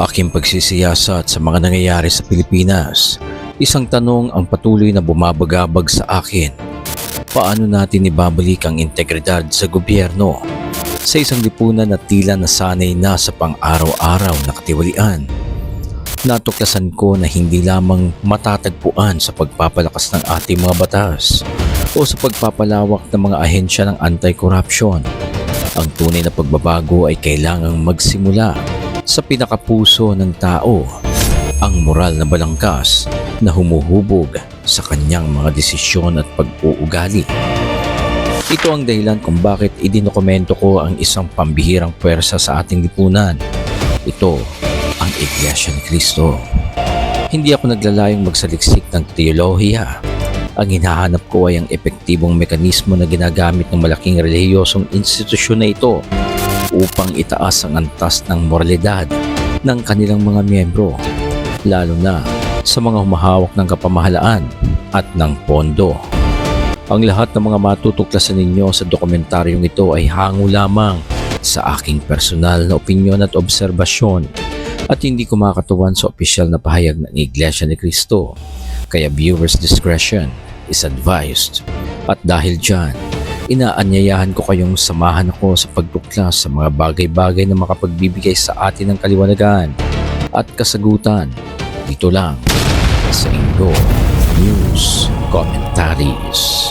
Aking pagsisiyasat sa mga nangyayari sa Pilipinas, isang tanong ang patuloy na bumabagabag sa akin. Paano natin ibabalik ang integridad sa gobyerno? Sa isang lipunan na tila nasanay na sa pang-araw-araw na katiwalian. Natuklasan ko na hindi lamang matatagpuan sa pagpapalakas ng ating mga batas o sa pagpapalawak ng mga ahensya ng anti-corruption. Ang tunay na pagbabago ay kailangang magsimula sa pinakapuso ng tao, ang moral na balangkas na humuhubog sa kanyang mga desisyon at pag-uugali. Ito ang dahilan kung bakit idinokumento ko ang isang pambihirang pwersa sa ating lipunan. Ito ang Iglesia ni Cristo. Hindi ako naglalayong magsaliksik ng teolohiya. Ang hinahanap ko ay ang epektibong mekanismo na ginagamit ng malaking relihiyosong institusyon na ito upang itaas ang antas ng moralidad ng kanilang mga miyembro, lalo na sa mga humahawak ng kapamahalaan at ng pondo. Ang lahat ng mga matutuklasan ninyo sa dokumentaryong ito ay hango lamang sa aking personal na opinyon at obserbasyon at hindi kumakatuwan sa opisyal na pahayag ng Iglesia ni Cristo. Kaya viewers discretion is advised. At dahil dyan, inaanyayahan ko kayong samahan ako sa pagtuklas sa mga bagay-bagay na makapagbibigay sa atin ng kaliwanagan at kasagutan dito lang sa Indo News Commentaries.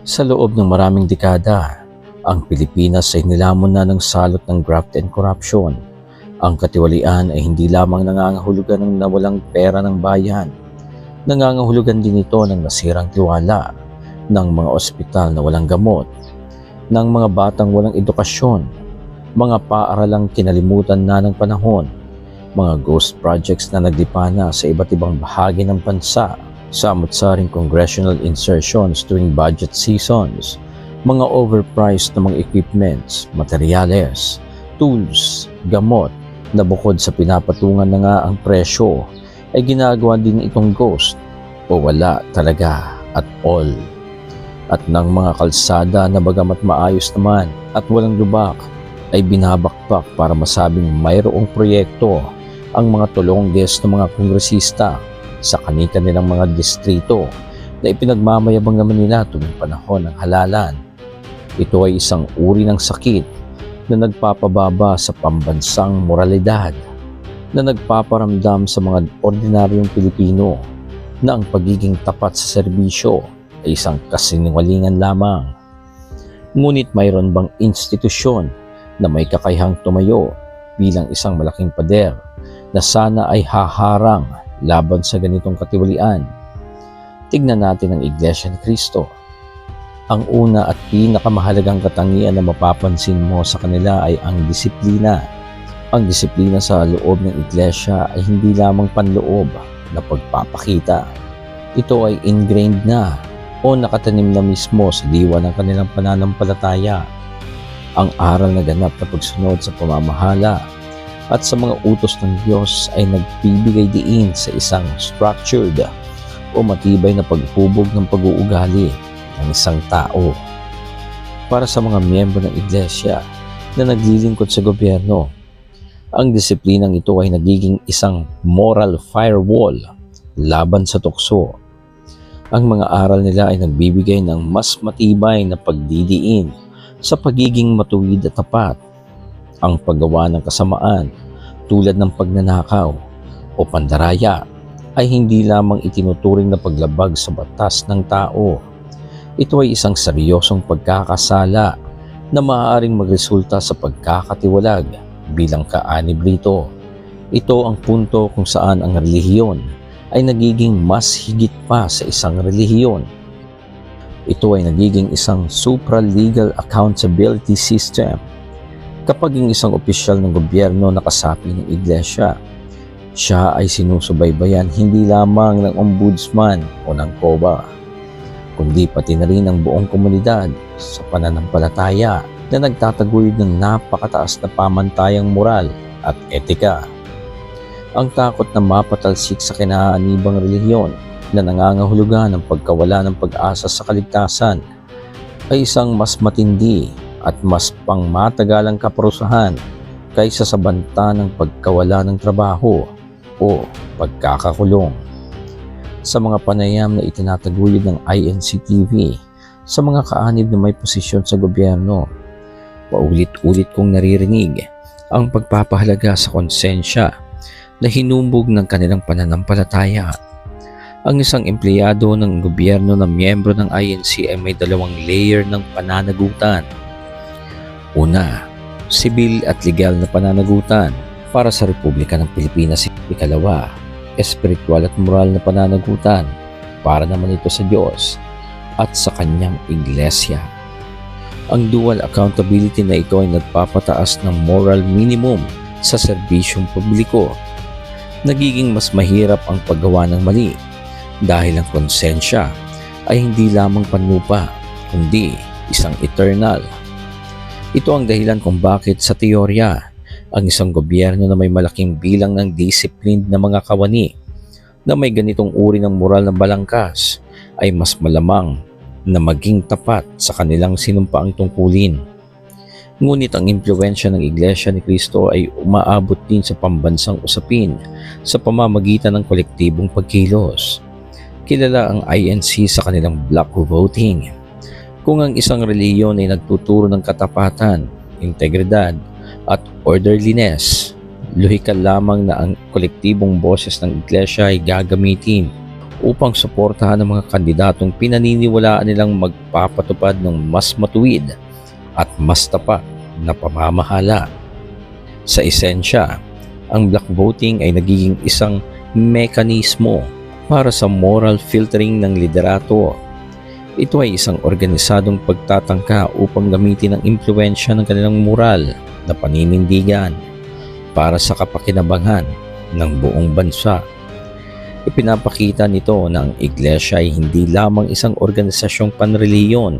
Sa loob ng maraming dekada, ang Pilipinas ay nilamon na ng salot ng graft and corruption. Ang katiwalian ay hindi lamang nangangahulugan ng nawalang pera ng bayan. Nangangahulugan din ito ng nasirang tiwala ng mga ospital na walang gamot, ng mga batang walang edukasyon, mga paaralang kinalimutan na ng panahon, mga ghost projects na naglipa na sa iba't ibang bahagi ng bansa samot-saring congressional insertions tuwing budget seasons, mga overpriced na mga equipments, materyales, tools, gamot na bukod sa pinapatungan na nga ang presyo ay ginagawa din itong ghost o wala talaga at all. At ng mga kalsada na bagamat maayos naman at walang lubak ay binabakpak para masabing mayroong proyekto ang mga tulongges ng mga kongresista sa kanika nilang mga distrito na ipinagmamayabang naman nila tuwing panahon ng halalan. Ito ay isang uri ng sakit na nagpapababa sa pambansang moralidad na nagpaparamdam sa mga ordinaryong Pilipino na ang pagiging tapat sa serbisyo ay isang kasinungalingan lamang. Ngunit mayroon bang institusyon na may kakayahang tumayo bilang isang malaking pader na sana ay haharang laban sa ganitong katiwalian. Tignan natin ang Iglesia ni Cristo. Ang una at pinakamahalagang katangian na mapapansin mo sa kanila ay ang disiplina. Ang disiplina sa loob ng Iglesia ay hindi lamang panloob na pagpapakita. Ito ay ingrained na o nakatanim na mismo sa diwa ng kanilang pananampalataya. Ang aral na ganap na pagsunod sa pamamahala at sa mga utos ng Diyos ay nagbibigay diin sa isang structured o matibay na paghubog ng pag-uugali ng isang tao. Para sa mga miyembro ng iglesia na naglilingkod sa gobyerno, ang disiplinang ito ay nagiging isang moral firewall laban sa tukso. Ang mga aral nila ay nagbibigay ng mas matibay na pagdidiin sa pagiging matuwid at tapat ang paggawa ng kasamaan tulad ng pagnanakaw o pandaraya ay hindi lamang itinuturing na paglabag sa batas ng tao. Ito ay isang seryosong pagkakasala na maaaring magresulta sa pagkakatiwalag bilang kaanib rito. Ito ang punto kung saan ang relihiyon ay nagiging mas higit pa sa isang relihiyon. Ito ay nagiging isang supra-legal accountability system kapag yung isang opisyal ng gobyerno nakasapi ng iglesia. Siya ay sinusubaybayan hindi lamang ng ombudsman o ng COBA, kundi pati na rin ng buong komunidad sa pananampalataya na nagtataguyod ng napakataas na pamantayang moral at etika. Ang takot na mapatalsik sa kinaanibang relihiyon na nangangahulugan ng pagkawala ng pag-asa sa kaligtasan ay isang mas matindi at mas pangmatagalang kaparusahan kaysa sa banta ng pagkawala ng trabaho o pagkakakulong. Sa mga panayam na itinataguyod ng INCTV sa mga kaanib na may posisyon sa gobyerno, paulit-ulit kong naririnig ang pagpapahalaga sa konsensya na hinumbog ng kanilang pananampalataya. Ang isang empleyado ng gobyerno na miyembro ng INC ay may dalawang layer ng pananagutan. Una, sibil at legal na pananagutan para sa Republika ng Pilipinas. Ikalawa, espiritual at moral na pananagutan para naman ito sa Diyos at sa kanyang iglesia. Ang dual accountability na ito ay nagpapataas ng moral minimum sa serbisyong publiko. Nagiging mas mahirap ang paggawa ng mali dahil ang konsensya ay hindi lamang panupa kundi isang eternal. Ito ang dahilan kung bakit sa teorya ang isang gobyerno na may malaking bilang ng disciplined na mga kawani na may ganitong uri ng moral na balangkas ay mas malamang na maging tapat sa kanilang sinumpaang tungkulin. Ngunit ang impluensya ng Iglesia ni Cristo ay umaabot din sa pambansang usapin sa pamamagitan ng kolektibong pagkilos. Kilala ang INC sa kanilang block voting. Kung ang isang reliyon ay nagtuturo ng katapatan, integridad, at orderliness, luhikal lamang na ang kolektibong boses ng Iglesia ay gagamitin upang suportahan ang mga kandidatong pinaniniwalaan nilang magpapatupad ng mas matuwid at mas tapat na pamamahala. Sa esensya, ang black voting ay nagiging isang mekanismo para sa moral filtering ng liderato. Ito ay isang organisadong pagtatangka upang gamitin ang impluensya ng kanilang moral na paninindigan para sa kapakinabangan ng buong bansa. Ipinapakita nito na ang iglesia ay hindi lamang isang organisasyong panreliyon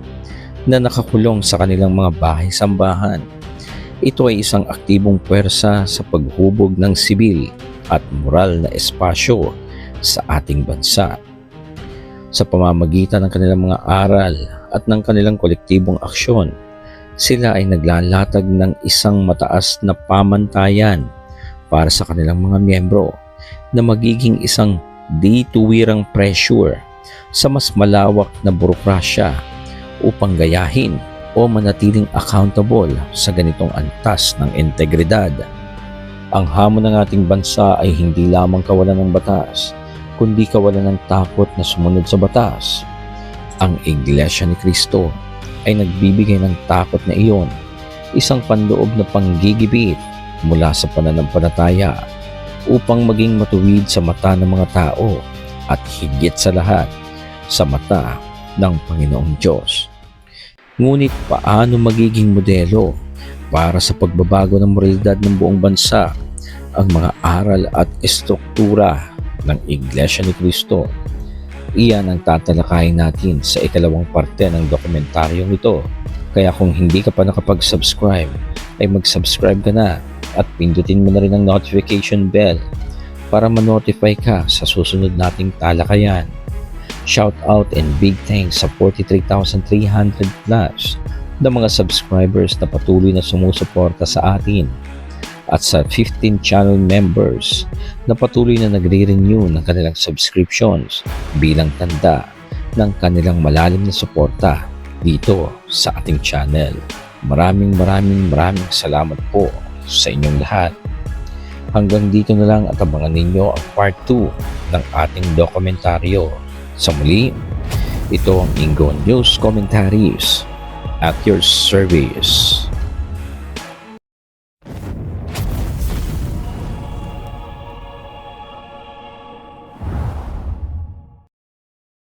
na nakakulong sa kanilang mga bahay-sambahan. Ito ay isang aktibong puwersa sa paghubog ng sibil at moral na espasyo sa ating bansa. Sa pamamagitan ng kanilang mga aral at ng kanilang kolektibong aksyon, sila ay naglalatag ng isang mataas na pamantayan para sa kanilang mga miyembro na magiging isang di tuwirang pressure sa mas malawak na burokrasya upang gayahin o manatiling accountable sa ganitong antas ng integridad. Ang hamon ng ating bansa ay hindi lamang kawalan ng batas, kundi kawalan ng takot na sumunod sa batas. Ang Iglesia ni Kristo ay nagbibigay ng takot na iyon, isang panloob na panggigibit mula sa pananampalataya upang maging matuwid sa mata ng mga tao at higit sa lahat sa mata ng Panginoong Diyos. Ngunit paano magiging modelo para sa pagbabago ng moralidad ng buong bansa ang mga aral at estruktura ng Iglesia ni Cristo? Iyan ang tatalakayin natin sa ikalawang parte ng dokumentaryong ito. Kaya kung hindi ka pa nakapag-subscribe, ay mag-subscribe ka na at pindutin mo na rin ang notification bell para ma-notify ka sa susunod nating talakayan. Shout out and big thanks sa 43,300 plus na mga subscribers na patuloy na sumusuporta sa atin at sa 15 channel members na patuloy na nagre-renew ng kanilang subscriptions bilang tanda ng kanilang malalim na suporta dito sa ating channel. Maraming maraming maraming salamat po sa inyong lahat. Hanggang dito na lang at abangan ninyo ang part 2 ng ating dokumentaryo. Sa muli, ito ang Ingo News Commentaries at your service.